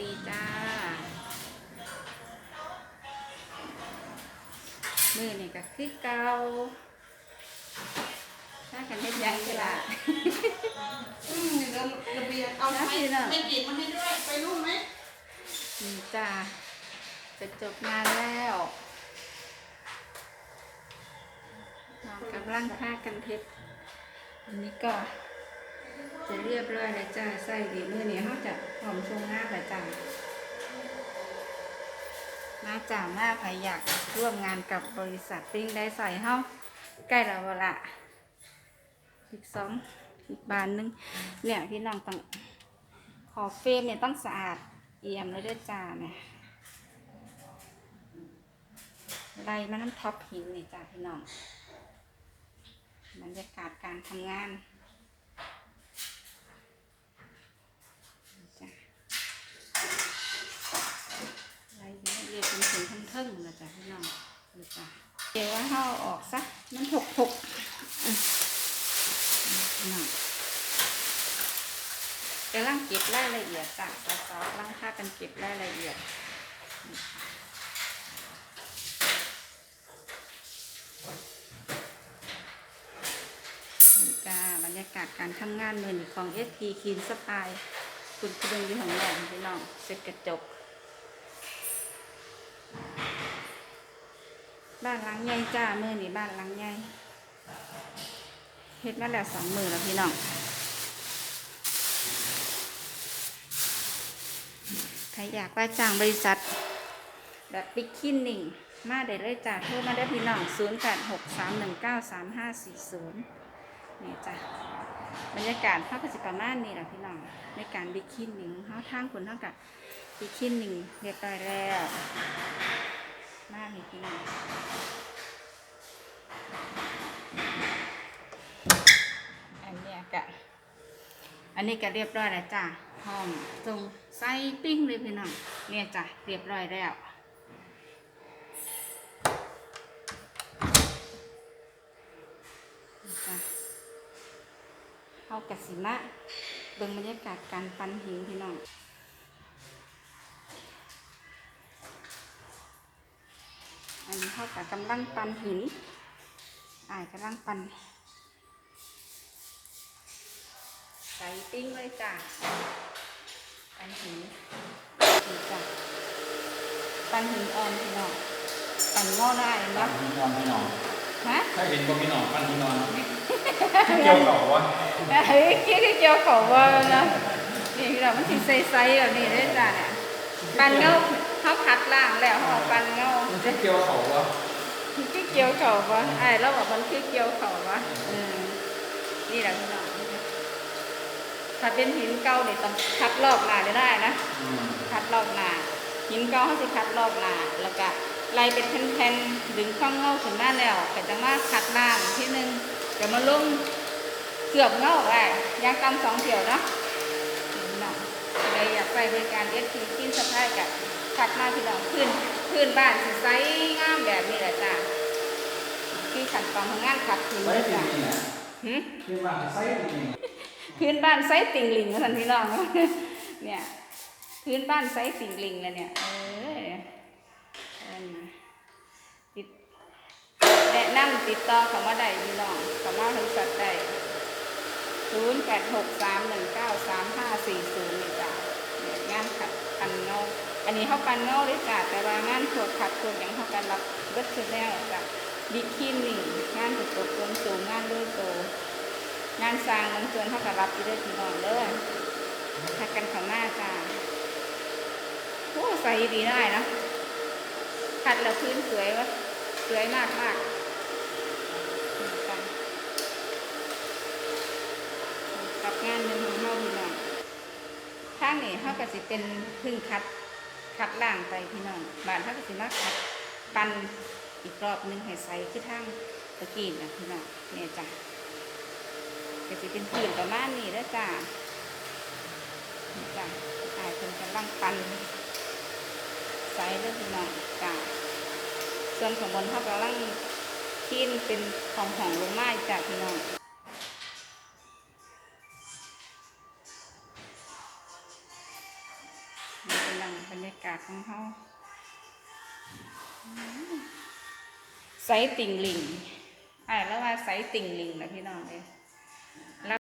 ดีจ้า มือนี่ก็คือเก่าถ้ากันเฮ็ดหยังก็ล่ะอืมเดี๋ยวระเบียงเอาไม่ไม่กรีดมาให้ด้วย ไปรุ่นไหมนี่จ้าจะจบงานแล้วน้องกำลังพากันเทปอันนี้ก็ จะเรียบร้อยแล้วจ้าใส่ดีมือนี้เขาจะหอมทรงหน้าแล้วจ้ามาจ้ามาใครอยากร่วมงานกับบริษัทปิ้งได้ใส่เฮาใกล้แล้วละอีกสองอีกบานหนึงเนี่ยพี่น้องต้องขอเฟรมเนี่ยต้องสะอาดเอี่ยมเลยด้วยจ้าเนี่ยไล่มาน้ำท็อปหินนี่จ้าพี่น้องบรรยากาศการทำงาน จ้ะอะไรอย่างเงี้ยเรียกเป็นถึงทั้งเทิงนะ จ๊ะพี่น้องนี่จ้ะเดี๋ยวว่าเขาอาออกซะมันหกหกอะพี่น้องกำลังเก็บรายละเอียดจ้ะสาวๆกำลังพากันเก็บรายละเอียดนี่จ้าบรรยากาศการทำงานมือหนึ่งของ ST Clean Spy คุณครูอยู่ของแหลมพี่น้องเสร็จกระจก บ้านหลังใหญ่จ้ามือนี่บ้านหลังใหญ่เฮ็ดมาแล้วสองมือแล้วพี่น้องใครอยากว่าจ้างบริษัทแบบบิ๊กคินนิ่งมาได้เลยจ้าโทรมาได้พี่น้อง0 8 6 3 1 9 3 5 4 0นี่จ้ะบรรยากาศภาพประสิประมาณนี้แหละพี่น้องในการบิคินหนึ่งเขาทางคนเท่ากับบิคินหนึ่งเรียบร้อยแล้วมากเลยพี่น้อง อันเนี้ยกะอันนี้ก็เรียบร้อยแล้วจ้ะหอมตรงไส้ปิ้งเลยพี่น้องเนี่ยจ้ะเรียบร้อยแล้วเข้ากับสิมะเบิ่งบรรยากาศการปั้นหินพี่น้องอันนี้เข้ากับกำลังปันหินอากำลังปัน ส่ปิ้งเลยจ้ะปันหินนี่จ้ะปันหินอ่อนพี่น้องปันงอได้เห็นปั้ปะนพี่นอนพี่นอนฮะถ้าเห็นก็พี่นอนปั้นพี่นอนเกี่ยวเขาวะเฮ้ยคิดที่เจียวเขาว่านะนี่เรามันสิใสๆแบบนี้ได้จ้ะเนี่ยปันเงาเขาพัดล่างแล้วเขาเอาปันเงามันคือเกี่ยวเขาวะคือเกี่ยวเขาวะไอ้เราบอกมันคือเกี่ยวเขาวะอืมนี่แหละพี่น้อง ถ้าเป็นหินเก่าเนี่ยต้องคัดรอบหนาได้นะอืมคัดรอบหนาหินเก่าเขาสิคัดรอบหนาแล้วก็ไล่เป็นแผ่นๆดึงข้างเงาขึ้นมาแล้วก็จะมาคัดล่างที่หนึงจะมาลงเกือบเงาไอ้ยางตำสองเที่ยวเนาะพี่น้องเลยอยากไปบริการเอสทีกินสะพายกับถัดมาพี่น้องพื้นพื้นบ้านสิไซงามแบบนี้แหละจ้ะที่ขันตอนทำงานขัดถึงไซเลยส์จริจ้ะงๆนะหึคือว่าไซส์จริง พื้นบ้านไซติ่งลิงท่านพี่น้องเนี่ยพื้นบ้านไซติ่งลิงเลยเนี่ย เออติดแนะนำติดต่อเขามาได้พี่น้องเขามาบริษัทได้ศูนย์แปดหกสามหนึ่งเก้าสามห้าสี่ศูนย์นี่จ้ะเนี่ยงานขัดปันเงาอันนี้เขาปันเงาเลยจ้ะแต่ว่างานขวดขัดขวดอย่างเขากันรับเบิดชุดแล้วจ้ะบิ๊กคินี่งานถูกตกลงสูงงานด้วยโต งานสร้างบางส่วนเขาก็รับอยู่ด้วยพี่น้องเด้อทักกันข้างหน้าจ้าโอ้ใส่ดีได้นะขัดแล้วพื้นสวยวะสวยมากมากกับงานหนึ่งของเขาพี่น้องทางนี้เขาก็สิเป็นพึ่งคัดคัดล่างไปพี่น้องบ้านเขาก็สิมาคัดปันอีกรอบนึงให้ใส่คือทางตะกี้นะพี่น้องเนี่ยจ้ะ ก็จะเป็นผืนประมาณนี้แล้วจ้าจ้าอายคนกำลังปันใส่เรื่องพี่น้องจ้าส่วนของบนเขากำลังขีนเป็นของหองลงไม้จ้าพี่น้องนี่เป็นพี่น้องบรรยากาศของเขาอืมไซติ่งลิงไอ้แล้วว่าไซติ่งลิงนะพี่น้องเลย